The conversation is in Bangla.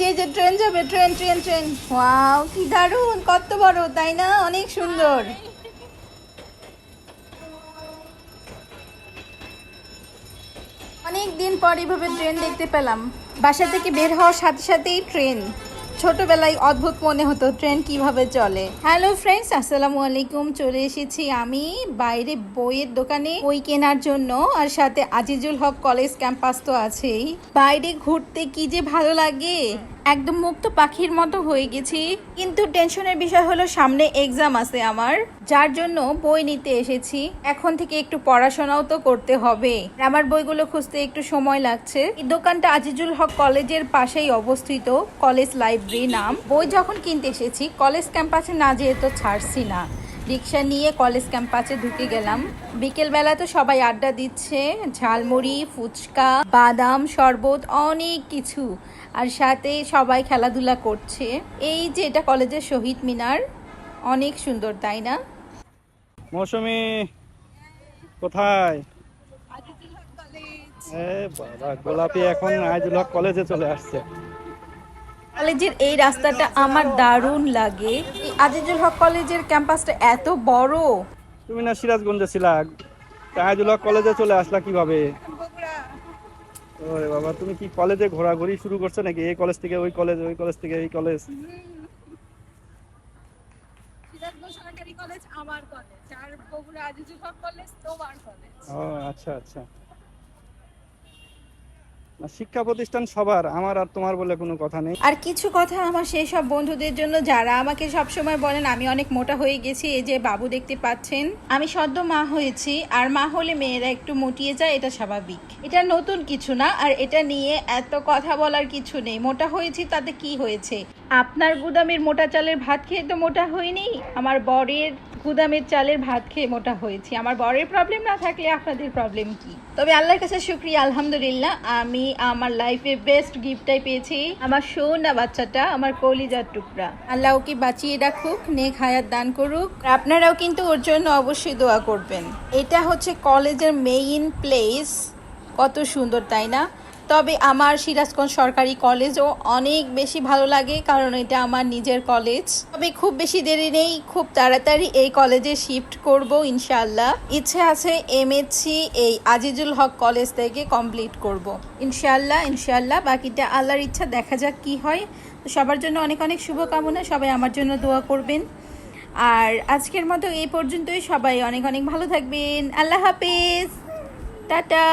যে যে ট্রেন যাবে ট্রেন ট্রেন ট্রেন ওয়াও কি দারুণ, কত বড়, তাই না? অনেক সুন্দর। অনেক দিন পর এভাবে ট্রেন দেখতে পেলাম। বাসা থেকে বের হওয়ার সাথে সাথেই ট্রেন ছোটবেলায় অদ্ভুত মনে হতো ট্রেন কীভাবে চলে। হ্যালো ফ্রেন্ডস আসসালামু আলাইকুম। চলে এসেছি আমি বাইরে বইয়ের দোকানে বই কেনার জন্য। আর সাথে আজিজুল হক কলেজ ক্যাম্পাস তো আছেই। বাইরে ঘুরতে কি যে ভালো লাগে? একদম মুক্ত পাখির মতো হয়ে গেছি। কিন্তু টেনশনের বিষয় হলো সামনে এক্সাম আছে আমার। যার জন্য বই নিতে এসেছি। এখন থেকে একটু পড়াশোনাও তো করতে হবে। আমার বইগুলো খুঁজতে একটু সময় লাগছে। এই দোকানটা আজিজুল হক কলেজের পাশেই অবস্থিত। কলেজ লাইব্রেরি নাম। বই যখন কিনতে এসেছি, কলেজ ক্যাম্পাসে না যেয়ে তো ছাড়ছি না। রিক্সা নিয়ে কলেজ ক্যাম্পাসে ঢুকে গেলাম। বিকেলবেলা তো সবাই আড্ডা দিচ্ছে ঝালমুড়ি ফুচকা বাদাম শরবত অনেক কিছু। আর সাথে সবাই খেলাধুলা করছে। এই যে এটা কলেজের শহীদ মিনার অনেক সুন্দর তাই না? মৌসুমি কোথায়? বাবা গোলাপি এখন আইজুল হক কলেজে চলে আসছে। কলেজের এই রাস্তাটা আমার দারুণ লাগে। আজিজুল হক কলেজের ক্যাম্পাসটা এত বড়। তুমি না সিরাজগঞ্জে ছিলা তা আইজুল হক কলেজে চলে আসলা কীভাবে? ওরে বাবা তুমি কি কলেজে ঘোরাঘুরি শুরু করছ নাকি? এই কলেজ থেকে ওই কলেজ ওই কলেজ থেকে এই কলেজ। সিরাজগঞ্জ সরকারি কলেজ আমার কলেজ। আর বগুড়া আজিজুল হক কলেজ তোমার কলেজ। ও আচ্ছা আচ্ছা। শিক্ষা প্রতিষ্ঠান সবার, আমার আর তোমার বলে কোনো কথা নেই। আর কিছু কথা আমার সেই সব বন্ধুদের জন্য, যারা আমাকে সব সময় বলেন, আমি অনেক মোটা হয়ে গেছি, এই যে বাবু দেখতে পাচ্ছেন। আমি সদ্য মা হয়েছি, আর মা হলে মেয়েরা একটু মুটিয়ে যায়, এটা স্বাভাবিক। এটা নতুন কিছু না, আর এটা নিয়ে এত কথা বলার কিছু নেই। মোটা হয়েছি, তাতে কি হয়েছে? আপনার গুদামের মোটা চালের ভাত খেয়ে তো মোটা হয়নি আমার বরের গুদামের চালের ভাত খেয়ে মোটা হয়েছি। আমার বরের প্রবলেম না থাকলে আপনাদের প্রবলেম কি? তবে আল্লাহর কাছে শুক্রিয়া, আলহামদুলিল্লাহ। আমি আমার লাইফে বেস্ট গিফটটাই পেয়েছি, আমার সোনা বাচ্চাটা, আমার কলিজার টুকরা। আল্লাহ ওকে বাঁচিয়ে রাখুক, নেক হায়াত দান করুক। আপনারাও কিন্তু ওর জন্য অবশ্যই দোয়া করবেন। এটা হচ্ছে কলেজের মেইন প্লেস কত সুন্দর, তাই না? তবে আমার সিরাজগঞ্জ সরকারি কলেজও অনেক বেশি ভালো লাগে, কারণ এটা আমার নিজের কলেজ। তবে খুব বেশি দেরি নেই, খুব তাড়াতাড়ি এই কলেজে শিফট করব ইনশাআল্লাহ। ইচ্ছে আছে এমএসসি এই আজিজুল হক কলেজ থেকে কমপ্লিট করব। ইনশাআল্লাহ ইনশাআল্লাহ, বাকিটা আল্লাহর ইচ্ছা, দেখা যাক কি হয়। তো সবার জন্য অনেক অনেক শুভকামনা, সবাই আমার জন্য দোয়া করবেন। আর আজকের মতো এই পর্যন্তই, সবাই অনেক অনেক ভালো থাকবেন। আল্লাহ হাফেজ। টাটা।